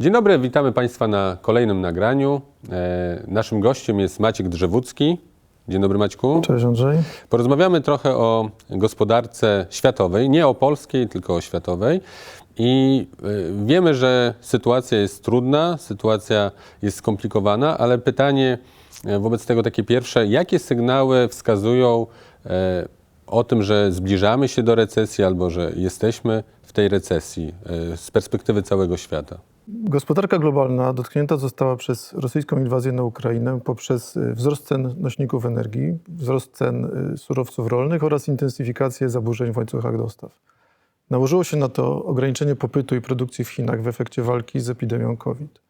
Dzień dobry, witamy Państwa na kolejnym nagraniu. E, naszym gościem jest Maciek Drzewódzki. Dzień dobry Maćku. Cześć Andrzej. Porozmawiamy trochę o gospodarce światowej, nie o polskiej, tylko o światowej. I y, wiemy, że sytuacja jest trudna, sytuacja jest skomplikowana, ale pytanie e, wobec tego takie pierwsze, jakie sygnały wskazują e, o tym, że zbliżamy się do recesji albo że jesteśmy w tej recesji e, z perspektywy całego świata? Gospodarka globalna dotknięta została przez rosyjską inwazję na Ukrainę poprzez y, wzrost cen nośników energii, wzrost cen y, surowców rolnych oraz intensyfikację zaburzeń w łańcuchach dostaw. Nałożyło się na to ograniczenie popytu i produkcji w Chinach w efekcie walki z epidemią COVID.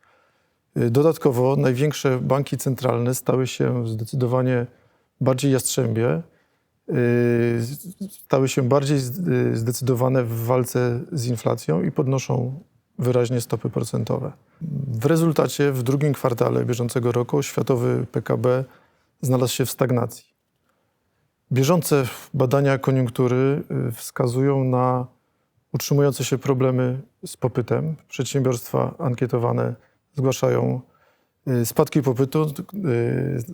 Y, Dodatkowo największe banki centralne stały się zdecydowanie bardziej jastrzębie, stały się bardziej zdecydowane w walce z inflacją i podnoszą wyraźnie stopy procentowe. W rezultacie w drugim kwartale bieżącego roku światowy PKB znalazł się w stagnacji. Bieżące badania koniunktury y, wskazują na utrzymujące się problemy z popytem. Przedsiębiorstwa ankietowane zgłaszają y, spadki popytu, y,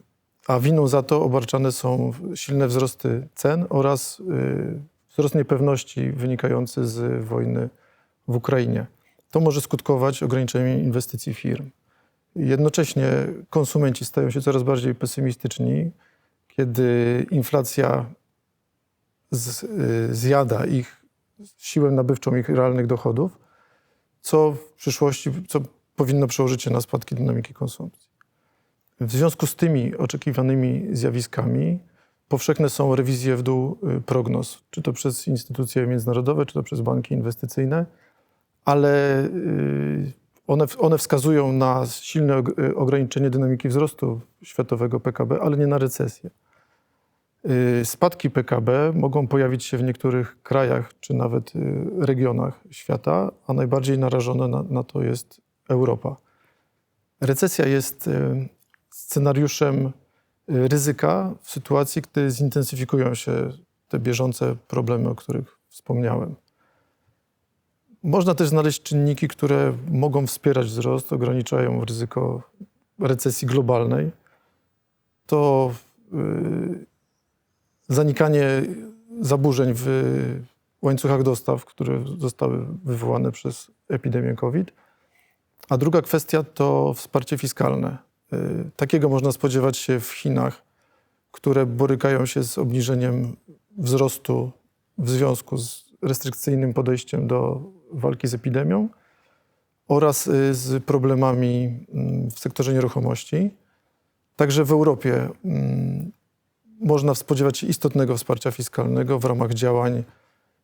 a winą za to obarczane są silne wzrosty cen oraz wzrost niepewności wynikający z wojny w Ukrainie. To może skutkować ograniczeniem inwestycji firm. Jednocześnie konsumenci stają się coraz bardziej pesymistyczni, kiedy inflacja z, y, zjada ich siłę nabywczą ich realnych dochodów, co w przyszłości co powinno przełożyć się na spadki dynamiki konsumpcji. W związku z tymi oczekiwanymi zjawiskami powszechne są rewizje w dół y, prognoz, czy to przez instytucje międzynarodowe, czy to przez banki inwestycyjne, ale y, one, one wskazują na silne y, ograniczenie dynamiki wzrostu światowego PKB, ale nie na recesję. Y, Spadki PKB mogą pojawić się w niektórych krajach czy nawet regionach świata, a najbardziej narażona na, na to jest Europa. Recesja jest scenariuszem ryzyka w sytuacji, gdy zintensyfikują się te bieżące problemy, o których wspomniałem. Można też znaleźć czynniki, które mogą wspierać wzrost, ograniczają ryzyko recesji globalnej. To y, zanikanie zaburzeń w łańcuchach dostaw, które zostały wywołane przez epidemię COVID. A druga kwestia to wsparcie fiskalne. Y, Takiego można spodziewać się w Chinach, które borykają się z obniżeniem wzrostu w związku z restrykcyjnym podejściem do walki z epidemią oraz y, z problemami mm, w sektorze nieruchomości. Także w Europie mm, można spodziewać się istotnego wsparcia fiskalnego w ramach działań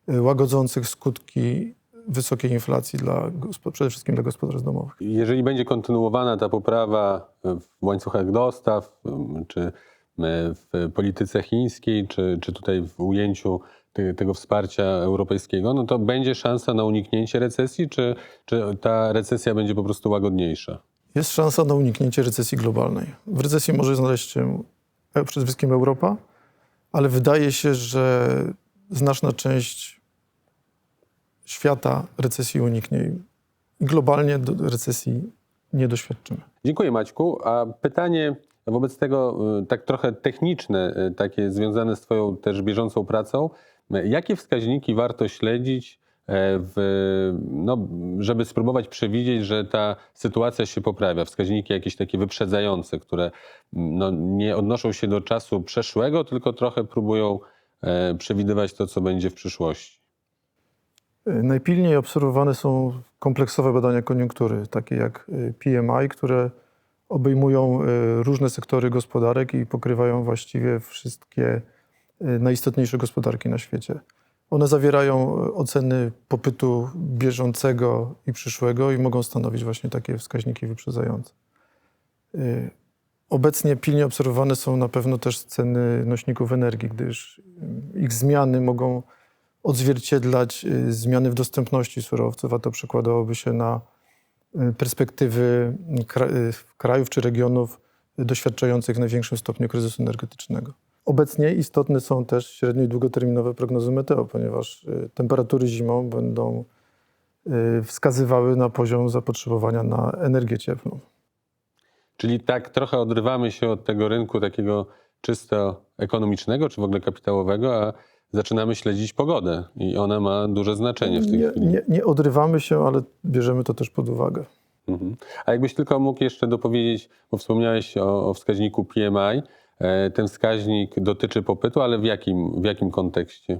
y, łagodzących skutki wysokiej inflacji dla, przede wszystkim dla gospodarstw domowych. Jeżeli będzie kontynuowana ta poprawa w łańcuchach dostaw, czy w polityce chińskiej, czy, czy tutaj w ujęciu te, tego wsparcia europejskiego, no to będzie szansa na uniknięcie recesji, czy, czy ta recesja będzie po prostu łagodniejsza? Jest szansa na uniknięcie recesji globalnej. W recesji może znaleźć się e, przede wszystkim Europa, ale wydaje się, że znaczna część świata recesji uniknie i globalnie recesji nie doświadczymy. Dziękuję Maćku. A pytanie wobec tego y, tak trochę techniczne, y, takie związane z Twoją też bieżącą pracą. Y, Jakie wskaźniki warto śledzić, e, w, no, żeby spróbować przewidzieć, że ta sytuacja się poprawia? Wskaźniki jakieś takie wyprzedzające, które mm, no, nie odnoszą się do czasu przeszłego, tylko trochę próbują e, przewidywać to, co będzie w przyszłości. Y, Najpilniej obserwowane są kompleksowe badania koniunktury, takie jak PMI, które obejmują y, różne sektory gospodarek i pokrywają właściwie wszystkie y, najistotniejsze gospodarki na świecie. One zawierają y, oceny popytu bieżącego i przyszłego i mogą stanowić właśnie takie wskaźniki wyprzedzające. Obecnie pilnie obserwowane są na pewno też ceny nośników energii, gdyż ich zmiany mogą odzwierciedlać zmiany w dostępności surowców, a to przekładałoby się na perspektywy kra- y, krajów czy regionów doświadczających w największym stopniu kryzysu energetycznego. Obecnie istotne są też średnio i długoterminowe prognozy meteo, ponieważ y, temperatury zimą będą y, wskazywały na poziom zapotrzebowania na energię cieplną. Czyli tak trochę odrywamy się od tego rynku takiego czysto ekonomicznego, czy w ogóle kapitałowego, a zaczynamy śledzić pogodę i ona ma duże znaczenie w tej Nie, chwili. nie, nie odrywamy się, ale bierzemy to też pod uwagę. Mhm. A jakbyś tylko mógł jeszcze dopowiedzieć, bo wspomniałeś o, o wskaźniku PMI, e, ten wskaźnik dotyczy popytu, ale w jakim, w jakim kontekście?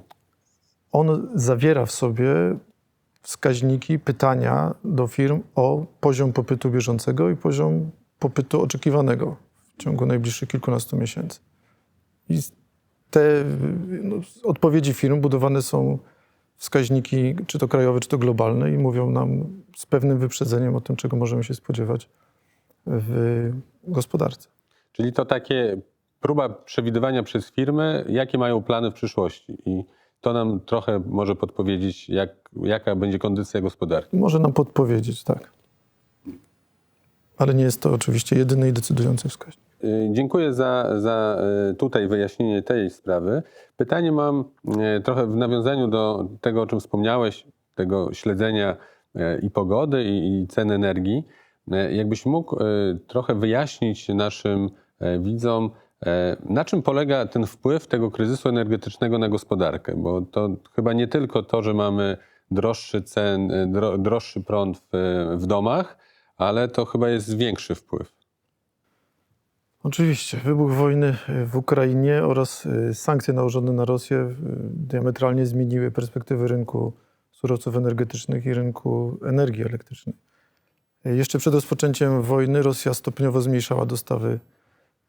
On zawiera w sobie wskaźniki, pytania do firm o poziom popytu bieżącego i poziom popytu oczekiwanego w ciągu najbliższych kilkunastu miesięcy. I te no, odpowiedzi firm budowane są wskaźniki, czy to krajowe, czy to globalne, i mówią nam z pewnym wyprzedzeniem o tym, czego możemy się spodziewać w gospodarce. Czyli to takie próba przewidywania przez firmy, jakie mają plany w przyszłości. I to nam trochę może podpowiedzieć, jak, jaka będzie kondycja gospodarki. Może nam podpowiedzieć, tak. Ale nie jest to oczywiście jedyny i decydujący wskaźnik. Y, Dziękuję za, za y, tutaj wyjaśnienie tej sprawy. Pytanie mam y, trochę w nawiązaniu do tego, o czym wspomniałeś, tego śledzenia i pogody, i, i cen energii. Jakbyś mógł trochę wyjaśnić naszym widzom, na czym polega ten wpływ tego kryzysu energetycznego na gospodarkę? Bo to chyba nie tylko to, że mamy droższy cen, dro, droższy prąd w, w domach, ale to chyba jest większy wpływ. Oczywiście. Wybuch wojny w Ukrainie oraz y, sankcje nałożone na Rosję y, diametralnie zmieniły perspektywy rynku surowców energetycznych i rynku energii elektrycznej. Jeszcze przed rozpoczęciem wojny Rosja stopniowo zmniejszała dostawy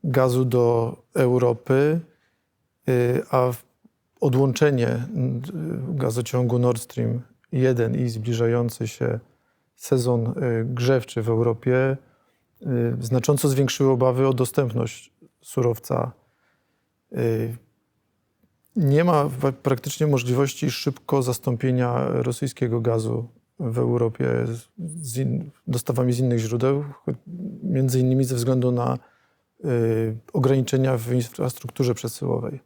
gazu do Europy, a odłączenie gazociągu Nord Stream 1 i zbliżający się sezon grzewczy w Europie znacząco zwiększyły obawy o dostępność surowca. Y, Nie ma praktycznie możliwości szybko zastąpienia rosyjskiego gazu w Europie z- in, dostawami z innych źródeł, między innymi ze względu na y, ograniczenia w infrastrukturze przesyłowej.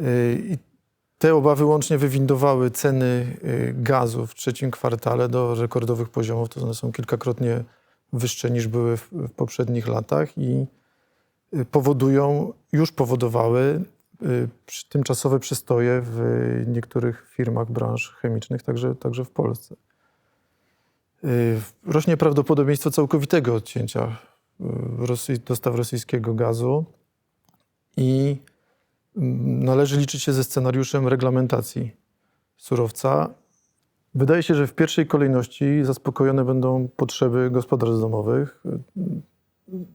Y, te obawy łącznie wywindowały ceny y, gazu w trzecim kwartale do rekordowych poziomów, to one są kilkakrotnie wyższe niż były w, w poprzednich latach i y, powodują, już powodowały y, tymczasowe przystoje w niektórych firmach branż chemicznych, także, także w Polsce. Y, Rośnie prawdopodobieństwo całkowitego odcięcia dostaw rosyjskiego gazu i mm, należy liczyć się ze scenariuszem reglamentacji surowca. Wydaje się, że w pierwszej kolejności zaspokojone będą potrzeby gospodarstw domowych.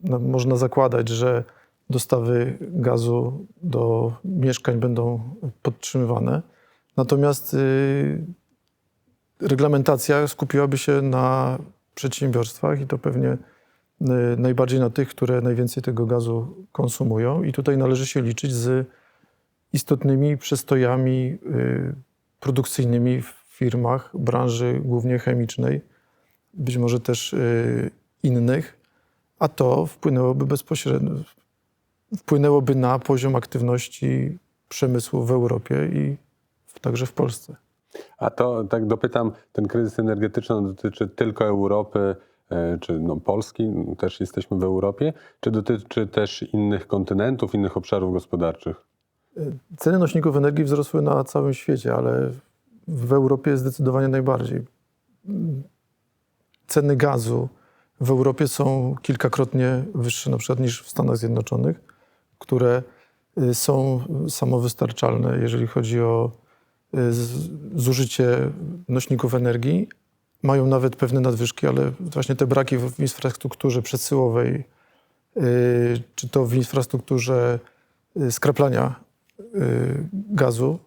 No, Można zakładać, że dostawy gazu do mieszkań będą podtrzymywane. Natomiast y, reglamentacja skupiłaby się na przedsiębiorstwach i to pewnie y, najbardziej na tych, które najwięcej tego gazu konsumują. I tutaj należy się liczyć z istotnymi przestojami y, produkcyjnymi w firmach branży głównie chemicznej, być może też y, innych, a to wpłynęłoby bezpośrednio, wpłynęłoby na poziom aktywności przemysłu w Europie i także w Polsce. A to tak dopytam, ten kryzys energetyczny dotyczy tylko Europy, e, czy no Polski, też jesteśmy w Europie, czy dotyczy też innych kontynentów, innych obszarów gospodarczych? Ceny nośników energii wzrosły na całym świecie, ale w Europie zdecydowanie najbardziej. Ceny gazu w Europie są kilkakrotnie wyższe na przykład niż w Stanach Zjednoczonych, które y, są samowystarczalne, jeżeli chodzi o y, zużycie nośników energii. Mają nawet pewne nadwyżki, ale właśnie te braki w infrastrukturze przesyłowej, y, czy to w infrastrukturze skraplania gazu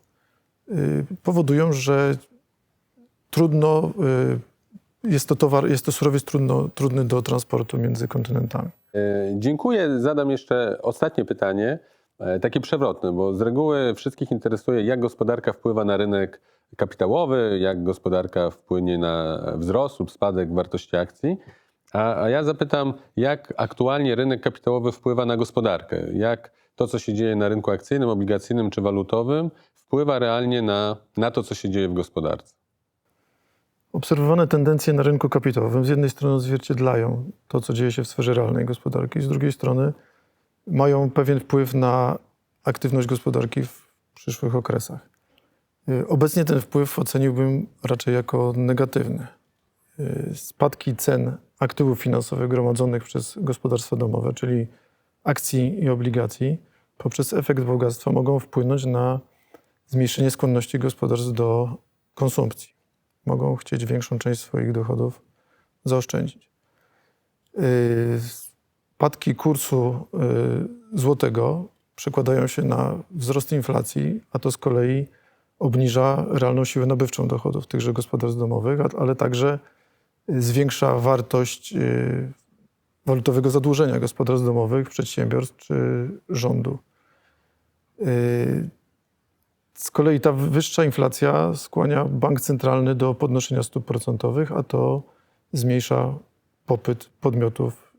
powodują, że trudno, y, jest to towar, jest to surowiec trudno, trudny do transportu między kontynentami. E, Dziękuję. Zadam jeszcze ostatnie pytanie, e, takie przewrotne, bo z reguły wszystkich interesuje, jak gospodarka wpływa na rynek kapitałowy, jak gospodarka wpłynie na wzrost lub spadek wartości akcji. A, a ja zapytam, jak aktualnie rynek kapitałowy wpływa na gospodarkę? Jak to, co się dzieje na rynku akcyjnym, obligacyjnym czy walutowym, wpływa realnie na, na to, co się dzieje w gospodarce? Obserwowane tendencje na rynku kapitałowym z jednej strony odzwierciedlają to, co dzieje się w sferze realnej gospodarki, z drugiej strony mają pewien wpływ na aktywność gospodarki w przyszłych okresach. Y, Obecnie ten wpływ oceniłbym raczej jako negatywny. Y, Spadki cen aktywów finansowych gromadzonych przez gospodarstwa domowe, czyli akcji i obligacji, poprzez efekt bogactwa mogą wpłynąć na zmniejszenie skłonności gospodarstw do konsumpcji. Mogą chcieć większą część swoich dochodów zaoszczędzić. Yy, Spadki kursu yy, złotego przekładają się na wzrost inflacji, a to z kolei obniża realną siłę nabywczą dochodów tychże gospodarstw domowych, ale także zwiększa wartość yy, walutowego zadłużenia gospodarstw domowych, przedsiębiorstw czy rządu. Yy, Z kolei ta wyższa inflacja skłania bank centralny do podnoszenia stóp procentowych, a to zmniejsza popyt podmiotów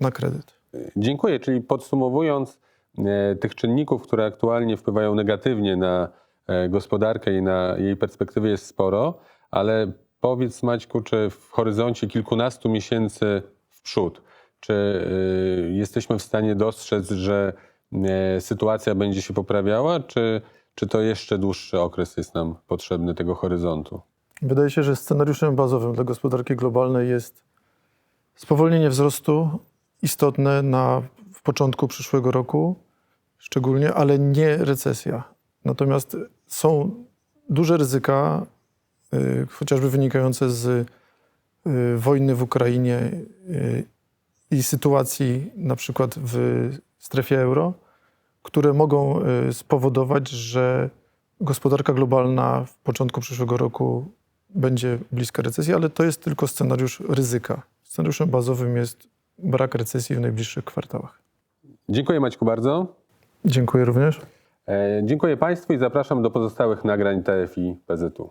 na kredyt. Dziękuję. Czyli podsumowując, e, tych czynników, które aktualnie wpływają negatywnie na e, gospodarkę i na jej perspektywy jest sporo, ale powiedz Maćku, czy w horyzoncie kilkunastu miesięcy przód, czy e, jesteśmy w stanie dostrzec, że e, sytuacja będzie się poprawiała, czy, czy to jeszcze dłuższy okres jest nam potrzebny tego horyzontu? Wydaje się, że scenariuszem bazowym dla gospodarki globalnej jest spowolnienie wzrostu istotne na, w początku przyszłego roku, szczególnie, ale nie recesja. Natomiast są duże ryzyka, y, chociażby wynikające z y, wojny w Ukrainie y, i sytuacji na przykład w strefie euro, które mogą y, spowodować, że gospodarka globalna w początku przyszłego roku będzie bliska recesji, ale to jest tylko scenariusz ryzyka. Scenariuszem bazowym jest brak recesji w najbliższych kwartałach. Dziękuję Maćku bardzo. Dziękuję również. E, Dziękuję Państwu i zapraszam do pozostałych nagrań TFI PZU.